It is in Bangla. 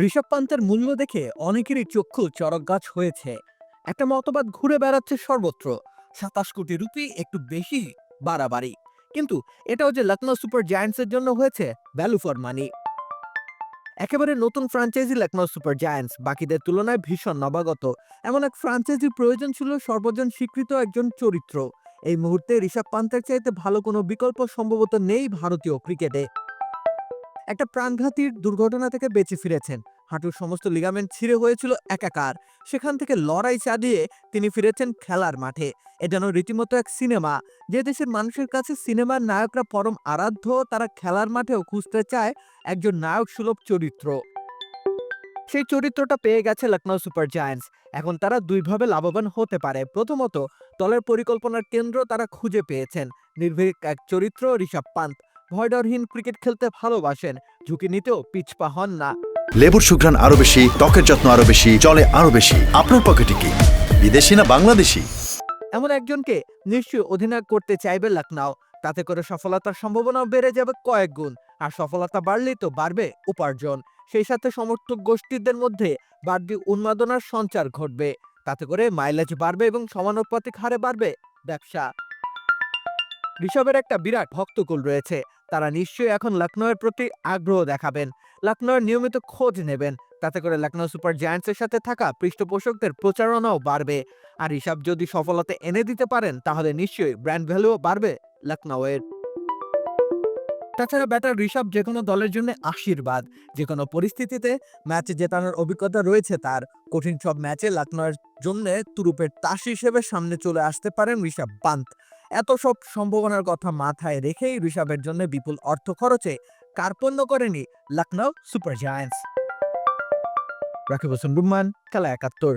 ঋষভ পান্তের মূল্য দেখে অনেকেরই চক্ষু চরক গাছ হয়েছে। একটা মতবাদ ঘুরে বেড়াচ্ছে সর্বত্র, সাতাশ কোটি রুপি একটু বেশি বাড়াবাড়ি। কিন্তু এটাও যে লখনৌ সুপার জায়ান্টসের জন্য হয়েছে ভ্যালু ফর মানি একেবারে নতুন ফ্রাঞ্চাইজি লখনৌ সুপার জায়ান্টস, বাকিদের তুলনায় ভীষণ নবাগত। এমন এক ফ্র্যাঞ্চাইজির প্রয়োজন ছিল সর্বজন স্বীকৃত একজন চরিত্র। এই মুহূর্তে ঋষভ পান্তের চাইতে ভালো কোনো বিকল্প সম্ভবত নেই ভারতীয় ক্রিকেটে একটা প্রাণঘাতীর দুর্ঘটনা থেকে বেঁচে ফিরেছেন। হাঁটুর সমস্ত লিগামেন্ট ছিঁড়ে হয়েছিল একাকার। সেখান থেকে লড়াই চালিয়ে তিনি ফিরেছেন খেলার মাঠে। এ যেন রীতিমতো এক সিনেমা। যে দেশের মানুষের কাছে সিনেমার নায়করা পরম আরাধ্য, তারা খেলার মাঠেও খুঁজতে চায় একজন নায়ক সুলভ চরিত্র। সেই চরিত্রটা পেয়ে গেছে লখনৌ সুপার জায়ান্টস। এখন তারা দুইভাবে লাভবান হতে পারে। প্রথমত, দলের পরিকল্পনার কেন্দ্র তারা খুঁজে পেয়েছেন। নির্ভীক এক চরিত্র ঋষভ পান্ত ভয়ডরহীন ক্রিকেট খেলতে ভালোবাসেন ঝুঁকি নিতেও পিছপা হন না। লেবুর সুঘ্রাণ আরও বেশি ত্বকের যত্ন আরও বেশি চলে আরও বেশি। আপনার পকেটে কি? বিদেশি না বাংলাদেশি? এমন একজনকে নিশ্চয়ই অধিনায়ক করতে চাইবে লখনৌ তাতে করে সফলতার সম্ভাবনাও বেড়ে যাবে কয়েক গুণ আর সফলতা বাড়লেই তো বাড়বে উপার্জন। সেই সাথে সমর্থক গোষ্ঠীদের মধ্যে বাড়তি উন্মাদনার সঞ্চার ঘটবে। তাতে করে মাইলেজ বাড়বে এবং সমানুপাতিক হারে বাড়বে ব্যবসা। ঋষভের একটা বিরাট ভক্তকুল রয়েছে। তারা নিশ্চয়ই এখন লখনৌয়ের প্রতি আগ্রহ দেখাবেন। লখনৌয়ের নিয়মিত খোঁজ নেবেন। তাতে করে লখনৌ সুপার জায়ান্টসের সাথে থাকা পৃষ্ঠপোষকদের প্রচারণাও বাড়বে। আর ঋষভ যদি সফলতা এনে দিতে পারেন, তাহলে নিশ্চয়ই ব্র্যান্ড ভ্যালুও বাড়বে লখনৌয়ের তাছাড়া ব্যাটার ঋষভ যে কোনো দলের জন্য আশীর্বাদ। যে কোনো পরিস্থিতিতে ম্যাচ জেতানোর অভিজ্ঞতা রয়েছে তার। কঠিন সব ম্যাচে লখনৌয়ের জন্য তুরুপের তাস হিসেবে সামনে চলে আসতে পারেন ঋষভ পান্ত। এত সব সম্ভাবনার কথা মাথায় রেখেই ঋষভের জন্য বিপুল অর্থ খরচে কার্পণ্য করেনি লখনৌ সুপার জায়ান্টস রাকিব হোসেন রুম্মান খেলা একাত্তর।